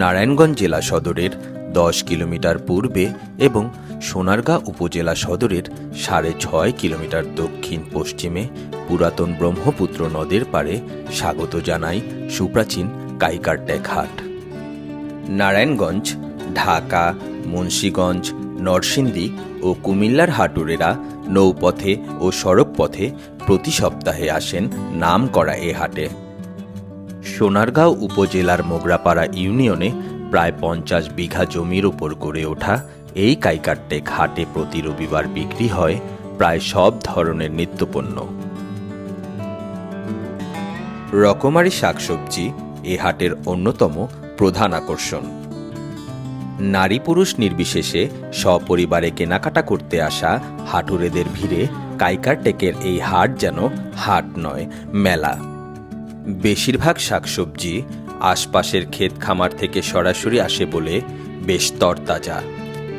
নারায়ণগঞ্জ জেলা সদরের দশ কিলোমিটার পূর্বে এবং সোনারগাঁ উপজেলা সদরের সাড়ে ছয় কিলোমিটার দক্ষিণ পশ্চিমে পুরাতন ব্রহ্মপুত্র নদের পাড়ে স্বাগত জানাই সুপ্রাচীন কাইকারটেক হাট নারায়ণগঞ্জ, ঢাকা, মুন্সীগঞ্জ, নরসিংদী ও কুমিল্লার হাটুরেরা নৌপথে ও সড়ক পথে প্রতি সপ্তাহে আসেন নাম করা এ হাটে। সোনারগাঁও উপজেলার মোগরাপাড়া ইউনিয়নে প্রায় পঞ্চাশ বিঘা জমির উপর গড়ে ওঠা এই কাইকারটেক হাটে প্রতি রবিবার বিক্রি হয় প্রায় সব ধরনের নিত্যপণ্য। রকমারি শাকসবজি এ হাটের অন্যতম প্রধান আকর্ষণ। নারী পুরুষ নির্বিশেষে সপরিবারে কেনাকাটা করতে আসা হাটুরেদের ভিড়ে কাইকারটেকের এই হাট যেন হাট নয়, মেলা। বেশিরভাগ শাকসবজি আশপাশের ক্ষেত খামার থেকে সরাসরি আসে বলে বেশ তরতাজা।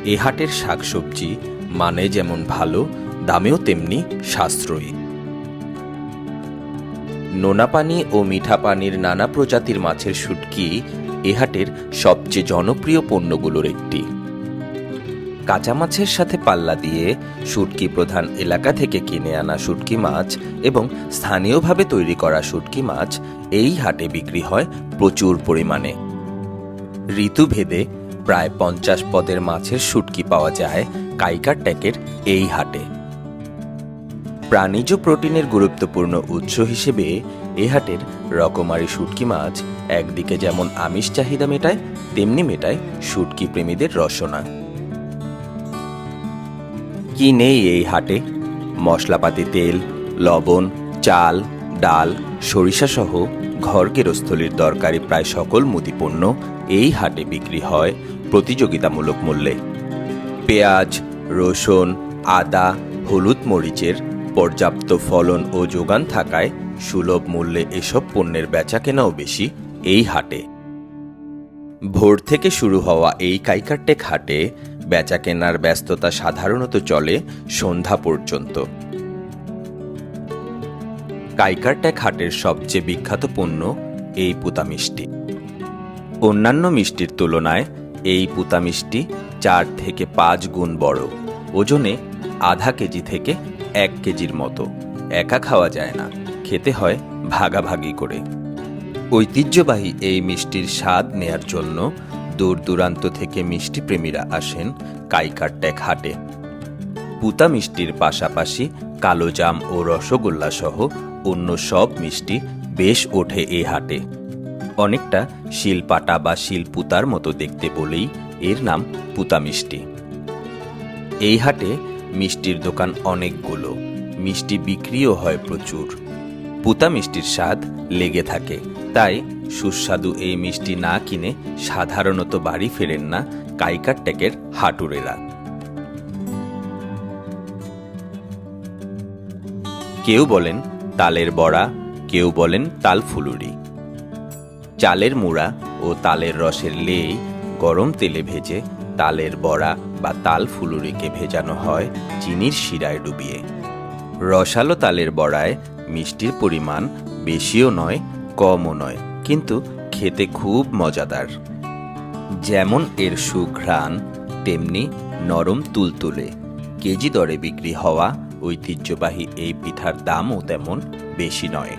এ হাটের শাকসবজি মানে যেমন ভালো, দামেও তেমনি সাশ্রয়ী। নোনা পানি ও মিঠা পানির নানা প্রজাতির মাছের শুটকি এ হাটের সবচেয়ে জনপ্রিয় পণ্যগুলোর একটি। কাঁচা মাছের সাথে পাল্লা দিয়ে শুটকি প্রধান এলাকা থেকে কিনে আনা শুটকি মাছ এবং স্থানীয়ভাবে তৈরি করা শুটকি মাছ এই হাটে বিক্রি হয় প্রচুর পরিমাণে। ঋতুভেদে প্রায় পঞ্চাশ পদের মাছের শুটকি পাওয়া যায় কাইকার ট্যাকের এই হাটে। প্রাণীজ প্রোটিনের গুরুত্বপূর্ণ উৎস হিসেবে এ হাটের রকমারি শুটকি মাছ একদিকে যেমন আমিষ চাহিদা মেটায়, তেমনি মেটায় শুটকি প্রেমীদের রসনা। কি নেই এই হাটে? মশলাপাতি, তেল, লবণ, চাল, ডাল সরিষা সহ ঘর গেরস্থলীর দরকারি প্রায় সকল মুদিপণ্য এই হাটে বিক্রি হয় প্রতিযোগিতামূলক মূল্যে। পেঁয়াজ, রসুন, আদা, হলুদ মরিচের পর্যাপ্ত ফলন ও যোগান থাকায় সুলভ মূল্যে এসব পণ্যের বেচাকেনাও বেশি এই হাটে। ভোর থেকে শুরু হওয়া এই কাইকারটেক হাটে বেচাকেনার ব্যস্ততা সাধারণত চলে সন্ধ্যা পর্যন্ত। কাইকারটেক হাটের সবচেয়ে বিখ্যাত পণ্য এই পুতা মিষ্টি। অন্যান্য মিষ্টির তুলনায় এই পুতা মিষ্টি চার থেকে পাঁচ গুণ বড়, ওজনে আধা কেজি থেকে এক কেজির মতো। একা খাওয়া যায় না, খেতে হয় ভাগাভাগি করে। ঐতিহ্যবাহী এই মিষ্টির স্বাদ নেয়ার জন্য দূর দূরান্ত থেকে মিষ্টি প্রেমীরা আসেন কাইকারটেক হাটে। পুতা মিষ্টির পাশাপাশি কালোজাম ও রসগোল্লা সহ অন্য সব মিষ্টি বেশ ওঠে এ হাটে। অনেকটা শিলপাটা বা শিলপুতার মতো দেখতে বলেই এর নাম পুতা মিষ্টি। এই হাটে মিষ্টির দোকান অনেকগুলো, মিষ্টি বিক্রিও হয় প্রচুর। পুতা মিষ্টির স্বাদ লেগে থাকে। তাই সুস্বাদু এই মিষ্টি না কিনে সাধারণত বাড়ি ফেরেন না কাইকার টেকের হাটুরেরা। কেউ বলেন তালের বড়া, কেউ বলেন তাল ফুলুরি। চালের মুড়া ও তালের রসের লেই গরম তেলে ভেজে তালের বড়া বা তাল ফুলুরিকে ভেজানো হয় চিনির শিরায় ডুবিয়ে। রসালো তালের বড়ায় মিষ্টির পরিমাণ বেশিও নয় কমও নয়, কিন্তু খেতে খুব মজাদার। যেমন এর সুঘ্রাণ, তেমনি নরম তুলতুলে। কেজি দরে বিক্রি হওয়া ঐতিহ্যবাহী এই পিঠার দামও তেমন বেশি নয়।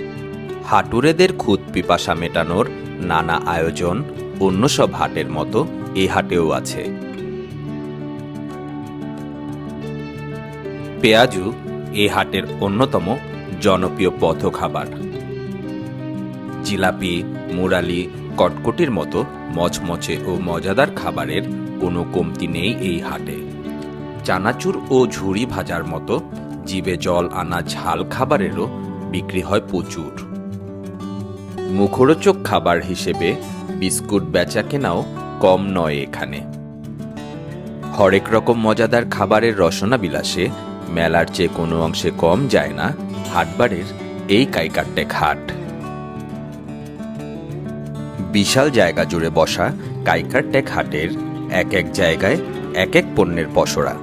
হাটুরেদের খুদ পিপাসা মেটানোর নানা আয়োজন অন্য সব হাটের মতো এ হাটেও আছে। পেঁয়াজু এ হাটের অন্যতম জনপ্রিয় পথ খাবার জিলাপি, মুরালি, কটকটির মতো মচমচে ও মজাদার খাবারের কোনো কমতি নেই এই হাটে। চানাচুর ও ঝুড়ি ভাজার মতো জিবে জল আনা ঝাল খাবারেরও বিক্রি হয় প্রচুর। মুখরোচক খাবার হিসেবে বিস্কুট বেচা কেনাও কম নয় এখানে। হরেক রকম মজাদার খাবারের রসনা বিলাসে মেলার চেয়ে কোনো অংশে কম যায় না হাটবারের এই কাইকারটেক হাট বিশাল জায়গা জুড়ে বসা কাইকারটেক হাটের এক এক জায়গায় এক এক পণ্যের পসরা।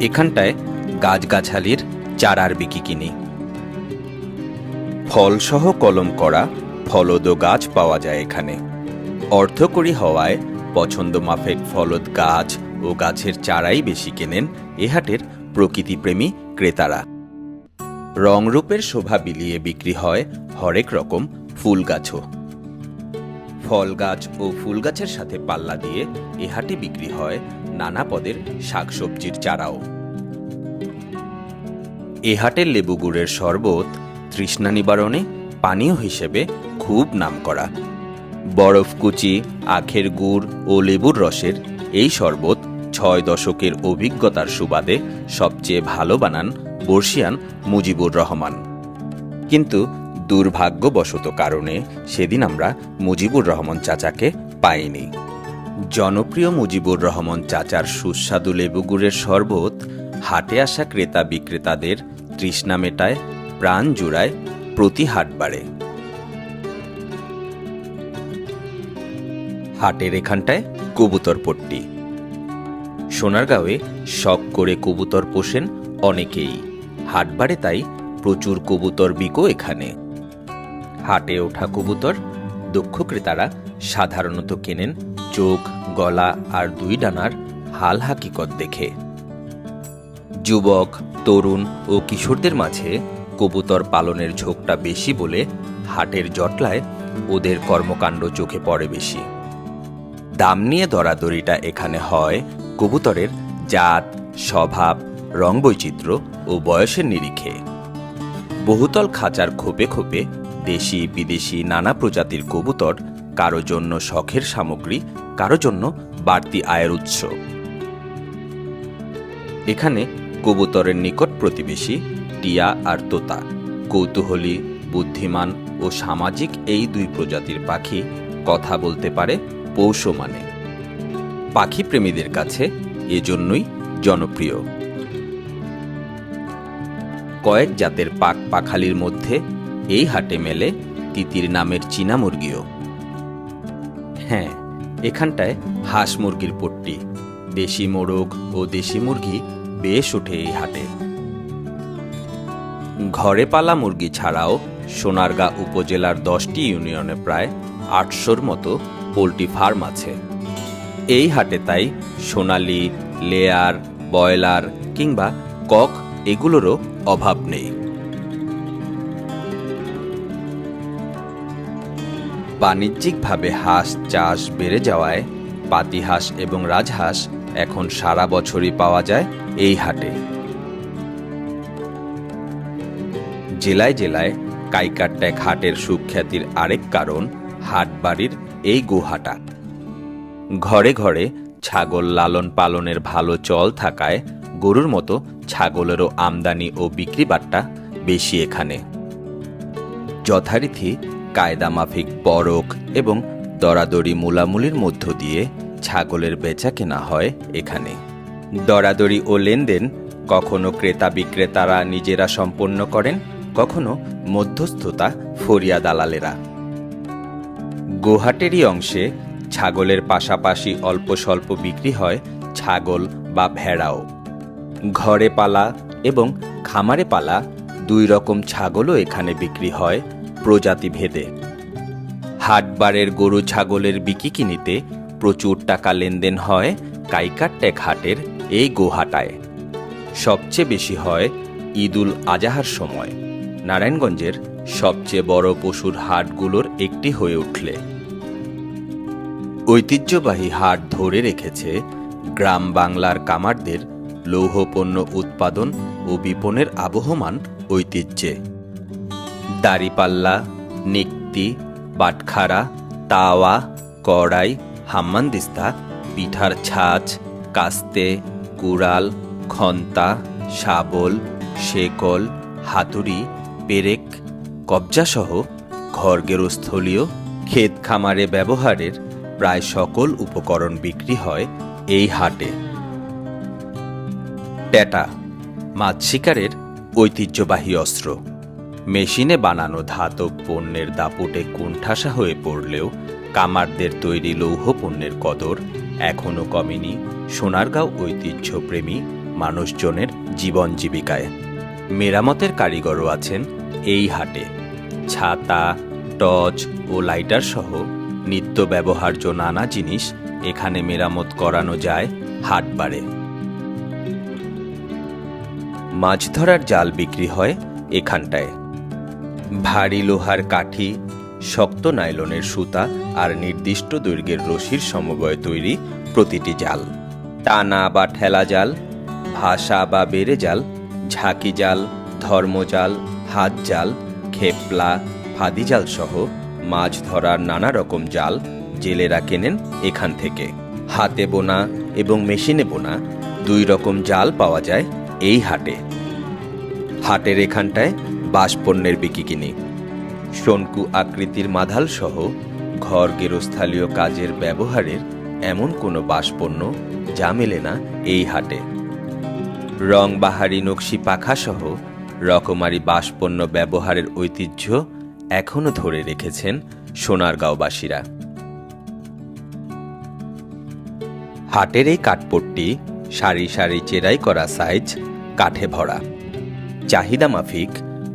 এখানটায় গাছগাছালির চারার বিকি কিনি। ফলসহ কলম করা ফলদ গাছ পাওয়া যায় এখানে। অর্থকরী হওয়ায় পছন্দ মাফেক ফলদ গাছ ও গাছের চারাই বেশি কেনেন এ হাটের প্রকৃতিপ্রেমী ক্রেতারা। রংরূপের শোভা বিলিয়ে বিক্রি হয় হরেক রকম ফুল গাছও ফল গাছ ও ফুল গাছের সাথে পাল্লা দিয়ে এ হাটে বিক্রি হয় নানা পদের শাকসবজির চারাও। এ হাটের লেবু গুড়ের শরবত, তৃষ্ণা নিবারণে পানীয় হিসেবে খুব নামকরা। বরফ কুচি, আখের গুড় ও লেবুর রসের এই শরবত ছয় দশকের অভিজ্ঞতার সুবাদে সবচেয়ে ভালো বানান বর্ষিয়ান মুজিবুর রহমান। কিন্তু দুর্ভাগ্যবশত কারণে সেদিন আমরা মুজিবুর রহমান চাচাকে পাইনি। জনপ্রিয় মুজিবুর রহমান চাচার সুস্বাদু লেবুগুড়ের শরবত হাটে আসা ক্রেতা বিক্রেতাদের তৃষ্ণা মেটায়, প্রাণ জুড়ায় প্রতি হাট বাড়ে। হাটের এখানটায় কবুতর পট্টি। সোনারগাঁওয়ে শখ করে কবুতর পোষেন অনেকেই। হাট বাড়ে তাই প্রচুর কবুতর বিকো এখানে। হাটে ওঠা কবুতর দক্ষ ক্রেতারা সাধারণত কেনেন চোখ, গলা আর দুই ডানার হাল হাকিকত দেখে। যুবক, তরুণ ও কিশোরদের মাঝে কবুতর পালনের ঝোঁকটা বেশি বলে হাটের জটলায় ওদের কর্মকাণ্ড চোখে পড়ে বেশি। দাম নিয়ে দরাদরিটা এখানে হয় কবুতরের জাত, স্বভাব, রং বৈচিত্র্য ও বয়সের নিরিখে। বহুতল খাঁচার খোপে খোপে দেশি বিদেশি নানা প্রজাতির কবুতর, কারও জন্য শখের সামগ্রী, কারও জন্য বাড়তি আয়ের উৎস। এখানে কবুতরের নিকট প্রতিবেশী, টিয়া আর তোতা, কৌতূহলী, বুদ্ধিমান ও সামাজিক এই দুই প্রজাতির পাখি কথা বলতে পারে পৌষ মানে। পাখি প্রেমীদের কাছে এজন্যই জনপ্রিয়। কয়েক জাতের পাক পাখালির মধ্যে এই হাটে মেলে তিতির নামের চীনা মুরগিও। হ্যাঁ এখানটায় হাঁস মুরগির পট্টি, দেশি মোরগ ও দেশি মুরগি বেশ ওঠে এই হাটে। ঘরে পালা মুরগি ছাড়াও সোনারগাঁ উপজেলার দশটি ইউনিয়নে প্রায় আটশোর মতো পোলট্রি ফার্ম আছে। এই হাটে তাই সোনালি, লেয়ার বয়লার কিংবা কক এগুলোরও অভাব নেই। বাণিজ্যিকভাবে হাঁস চাষ বেড়ে যাওয়ায় পাতিহাঁস এবং রাজহাঁস এখন সারা বছরই পাওয়া যায় এই হাটে। জেলায় জেলায় কাইকারট্যাক হাটের সুখ্যাতির আরেক কারণ হাটবাড়ির এই গুহাটা। ঘরে ঘরে ছাগল লালন পালনের ভালো চল থাকায় গরুর মতো ছাগলেরও আমদানি ও বিক্রি বাট্টা বেশি এখানে। যথারীতি কায়দা মাফিক পরক এবং দরাদরি মূলামুলির মধ্য দিয়ে ছাগলের বেচা কেনা হয় এখানে। দরাদরি ও লেনদেন কখনো ক্রেতা বিক্রেতারা নিজেরা সম্পন্ন করেন, কখনো মধ্যস্থতা ফরিয়া দালালেরা। গোহাটেরই অংশে ছাগলের পাশাপাশি অল্প স্বল্প বিক্রি হয় ছাগল বা ভেড়াও। ঘরে পালা এবং খামারে পালা দুই রকম ছাগলও এখানে বিক্রি হয় প্রজাতি ভেদে হাটবারের গরু ছাগলের বিকিকিনিতে প্রচুর টাকা লেনদেন হয় কাইকারটেক হাটের এই গোহাটায়। সবচেয়ে বেশি হয় ঈদুল আজাহার সময়। নারায়ণগঞ্জের সবচেয়ে বড় পশুর হাটগুলোর একটি হয়ে উঠলে। ঐতিহ্যবাহী হাট ধরে রেখেছে গ্রাম বাংলার কামারদের লৌহপণ্য উৎপাদন ও বিপণের আবহমান ঐতিহ্যে। দাড়িপাল্লা, নিক্তি, বাটখারা, তাওয়া, কড়াই, হাম্মানদিস্তা, পিঠার ছাঁচ, কাস্তে, কুড়াল, খন্তা, শাবল, শেকল, হাতুড়ি, পেরেক, কবজাসহ ঘরগেরস্থলীয় ক্ষেত খামারে ব্যবহারের প্রায় সকল উপকরণ বিক্রি হয় এই হাটে। ট্যাটা মাছ শিকারের ঐতিহ্যবাহী অস্ত্র। মেশিনে বানানো ধাতব পণ্যের দাপুটে কুণ্ঠাসা হয়ে পড়লেও কামারদের তৈরি লৌহ পণ্যের কদর এখনও কমেনি সোনারগাঁও ঐতিহ্যপ্রেমী মানুষজনের জীবন জীবিকায়। মেরামতের কারিগরও আছেন এই হাটে। ছাতা, টর্চ ও লাইটার সহ নিত্য ব্যবহার্য নানা জিনিস এখানে মেরামত করানো যায় হাটবারে মাছ ধরার জাল বিক্রি হয় এখানটায়। ভারী লোহার কাঠি, শক্ত নাইলনের সুতা আর নির্দিষ্ট দৈর্ঘ্যের রশির সমবয়ে তৈরি প্রতিটি জাল। টানা বা ঠেলা জাল, ভাসা বা বেড়ে জাল, ঝাঁকি জাল ধর্মজাল হাত জাল, খেপলা, ফাদি জাল সহ মাছ ধরার নানা রকম জাল জেলেরা কেনেন এখান থেকে। হাতে বোনা এবং মেশিনে বোনা দুই রকম জাল পাওয়া যায় এই হাটে। হাটের এখানটায় বাঁশপণ্যের বিকিকিনি শঙ্কু আকৃতির মাধাল সহ ঘর গেরস্থালীয় কাজের ব্যবহারের এমন কোনো বাঁশপণ্য যা মেলে না এই হাটে। রং বাহারি নকশি পাখা সহ রকমারি বাঁশপণ্য ব্যবহারের ঐতিহ্য এখনও ধরে রেখেছেন সোনারগাঁওবাসীরা। হাটের এই কাঠপট্টি সারি সারি চেরাই করা সাইজ, কাঠে ভরা। চাহিদা মাফিক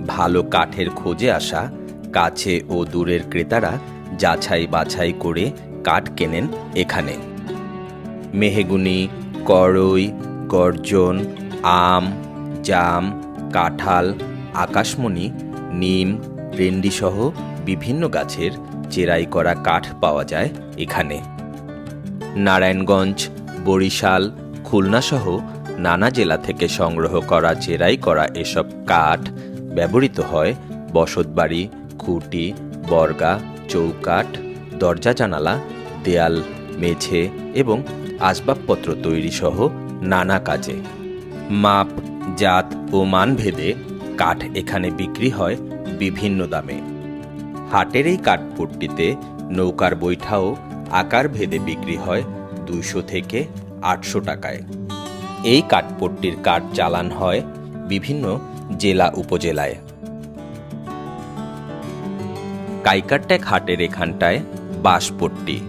ভালো কাঠের খোঁজে আসা, কাছে ও দূরের ক্রেতারা যাছাই বাছাই করে কাঠ কেনেন এখানে। মেহেগুনি, করই, গর্জন, আম, জাম, কাঁঠাল, আকাশমণি, নিম রেন্ডি সহ বিভিন্ন গাছের চেরাই করা কাঠ পাওয়া যায় এখানে। নারায়ণগঞ্জ, বরিশাল, খুলনাসহ নানা জেলা থেকে সংগ্রহ করা, চেরাই করা এসব কাঠ ব্যবহৃত হয় বসতবাড়ি খুঁটি, বর্গা, চৌকাঠ, দরজা জানালা, দেয়াল, মেঝে এবং আসবাবপত্র তৈরি সহ নানা কাজে। মাপ, জাত ও মানভেদে কাঠ এখানে বিক্রি হয় বিভিন্ন দামে। হাটের এই কাঠপট্টিতে নৌকার বৈঠাও আকার ভেদে বিক্রি হয় দুইশো থেকে আটশো টাকায়। এই কাঠপট্টির কাঠ চালান হয় বিভিন্ন জেলা উপজেলায়। কাইকারট্যাক হাটের এখানটায় বাঁশপট্টি।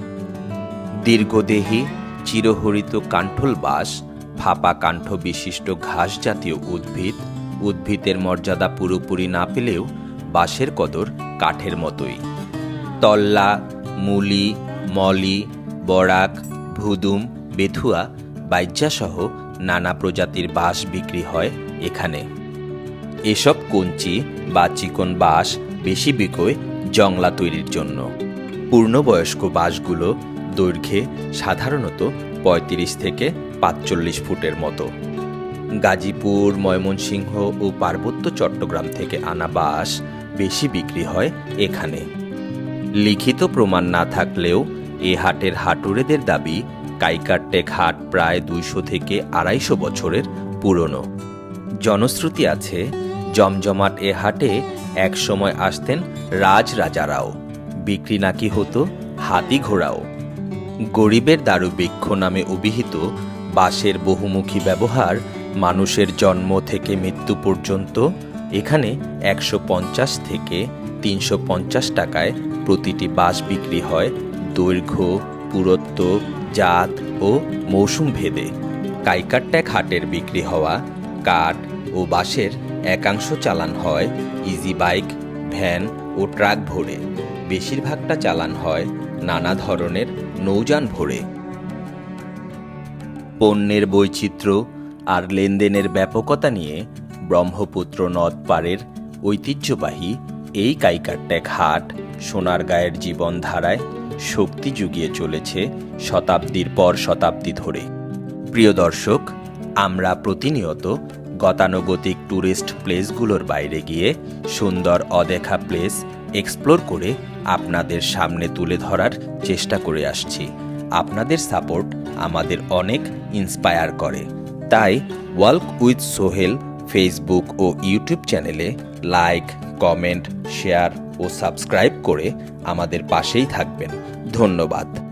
দীর্ঘদেহী, চিরহরিত কাণ্ঠল বাঁশ, ফাঁপা কাণ্ঠ বিশিষ্ট ঘাস জাতীয় উদ্ভিদ, উদ্ভিদের মর্যাদা পুরোপুরি না পেলেও বাঁশের কদর কাঠের মতোই। তল্লা, মুলি, মলি, বরাক, ভুদুম, বেথুয়া, বাইজ্জাসহ নানা প্রজাতির বাঁশ বিক্রি হয় এখানে। এসব কঞ্চি বা চিকন বাঁশ বেশি বিকোয় জংলা তৈরির জন্য। পূর্ণবয়স্ক বাঁশগুলো দৈর্ঘ্যে সাধারণত ৩৫ থেকে পাঁচচল্লিশ ফুটের মতো। গাজীপুর, ময়মনসিংহ ও পার্বত্য চট্টগ্রাম থেকে আনা বাঁশ বেশি বিক্রি হয় এখানে। লিখিত প্রমাণ না থাকলেও এ হাটের হাটুরেদের দাবি কাইকারটেক হাট প্রায় দুইশো থেকে আড়াইশো বছরের পুরনো। জনশ্রুতি আছে জমজমাট এ হাটে এক সময় আসতেন রাজ রাজারাও বিক্রি নাকি হতো হাতি ঘোড়াও। গরিবের দারু বৃক্ষ নামে অভিহিত বাঁশের বহুমুখী ব্যবহার মানুষের জন্ম থেকে মৃত্যু পর্যন্ত এখানে একশো পঞ্চাশ থেকে তিনশো পঞ্চাশ টাকায় প্রতিটি বাঁশ বিক্রি হয় দৈর্ঘ্য, পুরত্ব, জাত ও মৌসুম ভেদে। কাইকারট্যাক হাটের বিক্রি হওয়া, কাঠ ও বাঁশের একাংশ চালান হয় ইজি বাইক ভ্যান ও ট্রাক ভরে। বেশিরভাগটা চালান হয় নানা ধরনের নৌযান ভরে। পণ্যের বৈচিত্র্য আর লেনদেনের ব্যাপকতা নিয়ে ব্রহ্মপুত্র নদ পারের ঐতিহ্যবাহী এই কাইকারট্যাক হাট সোনারগাঁয়ের জীবনধারায় শক্তি জুগিয়ে চলেছে শতাব্দীর পর শতাব্দী ধরে। প্রিয় দর্শক, আমরা প্রতিনিয়ত গতানুগতিক ট্যুরিস্ট প্লেসগুলোর বাইরে গিয়ে সুন্দর অদেখা প্লেস এক্সপ্লোর করে আপনাদের সামনে তুলে ধরার চেষ্টা করে আসছি। আপনাদের সাপোর্ট আমাদের অনেক ইন্সপায়ার করে। তাই ওয়ার্ক উইথ সোহেল ফেসবুক ও ইউটিউব চ্যানেলে লাইক, কমেন্ট, শেয়ার ও সাবস্ক্রাইব করে আমাদের পাশেই থাকবেন। ধন্যবাদ।